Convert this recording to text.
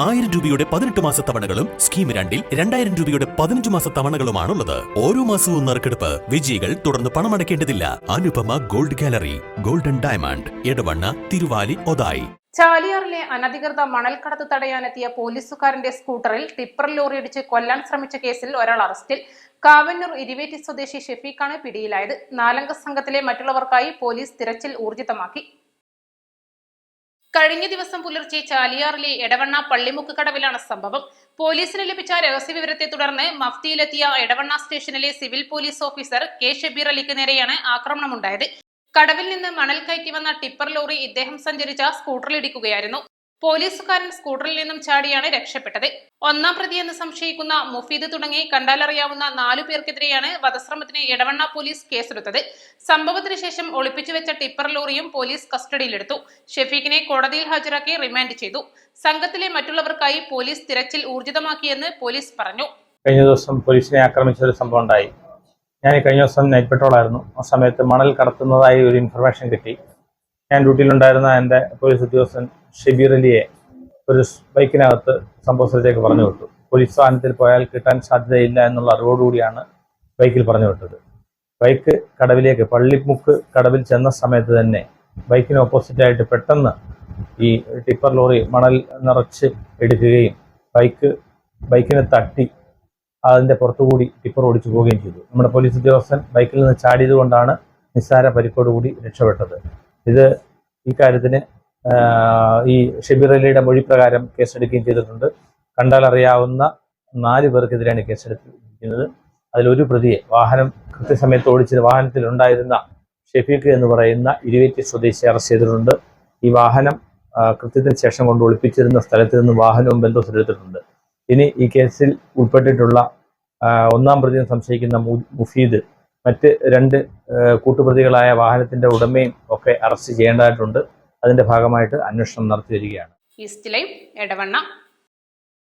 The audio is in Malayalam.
ആയിരം രൂപയുടെ പതിനെട്ട് മാസ തവണകളും സ്കീം രണ്ടിൽ രണ്ടായിരം രൂപയുടെ പതിനഞ്ച് മാസ തവണകളുമാണുള്ളത്. ഓരോ മാസവും നറുക്കെടുപ്പ് വിജയികൾ തുടർന്ന് പണമടയ്ക്കേണ്ടതില്ല. Anupama gold gallery golden diamond Edavanna Thiruvali Othayi. ചാലിയാറിലെ അനധികൃത മണൽക്കടത്ത് തടയാനെത്തിയ പോലീസുകാരന്റെ സ്കൂട്ടറിൽ ടിപ്പർ ലോറി അടിച്ച് കൊല്ലാൻ ശ്രമിച്ച കേസിൽ ഒരാൾ അറസ്റ്റിൽ. കാവന്നൂർ ഇരിവേറ്റി സ്വദേശി ഷെഫീഖാണ് പിടിയിലായത്. നാലംഗ സംഘത്തിലെ മറ്റുള്ളവർക്കായി പോലീസ് തിരച്ചിൽ ഊർജിതമാക്കി. കഴിഞ്ഞ ദിവസം പുലർച്ചെ ചാലിയാറിലെ എടവണ്ണ പള്ളിമുക്ക് കടവിലാണ് സംഭവം. പോലീസിന് ലഭിച്ച രഹസ്യവിവരത്തെ തുടർന്ന് മഫ്തിയിലെത്തിയ എടവണ്ണ സ്റ്റേഷനിലെ civil police officer K. Shabeer അലിക്ക് നേരെയാണ് ആക്രമണമുണ്ടായത്. കടവിൽ നിന്ന് മണൽ കയറ്റി വന്ന ടിപ്പർ ലോറി ഇദ്ദേഹം സഞ്ചരിച്ച സ്കൂട്ടറിലിടിക്കുകയായിരുന്നു പോലീസുകാരൻ സ്കൂട്ടറിൽ നിന്നും ചാടിയാണ് രക്ഷപ്പെട്ടത്. ഒന്നാം പ്രതിയെന്ന് സംശയിക്കുന്ന മുഫീദ് തുടങ്ങി കണ്ടാലറിയാവുന്ന നാലു പേർക്കെതിരെയാണ് വധശ്രമത്തിന് എടവണ്ണ പോലീസ് കേസെടുത്തത്. സംഭവത്തിന് ശേഷം ഒളിപ്പിച്ചുവെച്ച ടിപ്പർ ലോറിയും പോലീസ് കസ്റ്റഡിയിലെടുത്തു. ഷെഫീഖിനെ കോടതിയിൽ ഹാജരാക്കി റിമാൻഡ് ചെയ്തു. സംഘത്തിലെ മറ്റുള്ളവർക്കായി പോലീസ് തിരച്ചിൽ ഊർജിതമാക്കിയെന്ന് പോലീസ് പറഞ്ഞു. കഴിഞ്ഞ ദിവസം പോലീസിനെ ആക്രമിച്ച ഒരു സംഭവം ഉണ്ടായി. ഞാൻ കഴിഞ്ഞ ദിവസം നൈറ്റ് പെട്രോളായിരുന്നു. ആ സമയത്ത് മണൽ കടത്തുന്നതായി ഒരു ഇൻഫർമേഷൻ കിട്ടി. ഞാൻ ഡ്യൂട്ടിയിലുണ്ടായിരുന്ന എന്റെ പോലീസ് ഉദ്യോഗസ്ഥൻ ഷബീർ അലിയെ ഒരു ബൈക്കിനകത്ത് സംഭവ സ്ഥലത്തേക്ക് പറഞ്ഞു വിട്ടു. പോലീസ് വാഹനത്തിൽ പോയാൽ കിട്ടാൻ സാധ്യതയില്ല എന്നുള്ള അറിവോടുകൂടിയാണ് ബൈക്കിൽ പറഞ്ഞു വിട്ടത്. ബൈക്ക് കടവിലേക്ക് പള്ളിമുക്ക് കടവിൽ ചെന്ന സമയത്ത് തന്നെ ബൈക്കിന് ഓപ്പോസിറ്റായിട്ട് പെട്ടെന്ന് ഈ ടിപ്പർ ലോറി മണൽ നിറച്ച് എടുക്കുകയും ബൈക്ക് ബൈക്കിനെ തട്ടി അതിന്റെ പുറത്തുകൂടി ടിപ്പർ ഓടിച്ചു പോവുകയും ചെയ്തു. നമ്മുടെ പോലീസ് ഉദ്യോഗസ്ഥൻ ബൈക്കിൽ നിന്ന് ചാടിയത് കൊണ്ടാണ് നിസ്സാര പരിക്കോടുകൂടി രക്ഷപ്പെട്ടത്. ഇത് ഈ കാര്യത്തിന് ഈ ഷബീർ അലിയുടെ മൊഴി പ്രകാരം കേസെടുക്കുകയും ചെയ്തിട്ടുണ്ട്. കണ്ടാൽ അറിയാവുന്ന നാല് പേർക്കെതിരെയാണ് കേസെടുത്തിരിക്കുന്നത്. അതിലൊരു പ്രതിയെ വാഹനം കൃത്യസമയത്ത് ഓടിച്ചത് വാഹനത്തിൽ ഉണ്ടായിരുന്ന ഷെഫീഖ് എന്ന് പറയുന്ന ഇരുവേറ്റി സ്വദേശി അറസ്റ്റ് ചെയ്തിട്ടുണ്ട്. ഈ വാഹനം കൃത്യത്തിന് ശേഷം കൊണ്ട് ഒളിപ്പിച്ചിരുന്ന സ്ഥലത്ത് നിന്ന് വാഹനവും ബന്ധപ്പെട്ടെടുത്തിട്ടുണ്ട് ഇനി ഈ കേസിൽ ഉൾപ്പെട്ടിട്ടുള്ള ഒന്നാം പ്രതിയും സംശയിക്കുന്ന മുഫീദ് മറ്റ് രണ്ട് കൂട്ടുപ്രതികളായ വാഹനത്തിന്റെ ഉടമയും ഒക്കെ അറസ്റ്റ് ചെയ്യേണ്ടതായിട്ടുണ്ട്. അതിന്റെ ഭാഗമായിട്ട് അന്വേഷണം നടത്തി വരികയാണ്. East live Edavanna.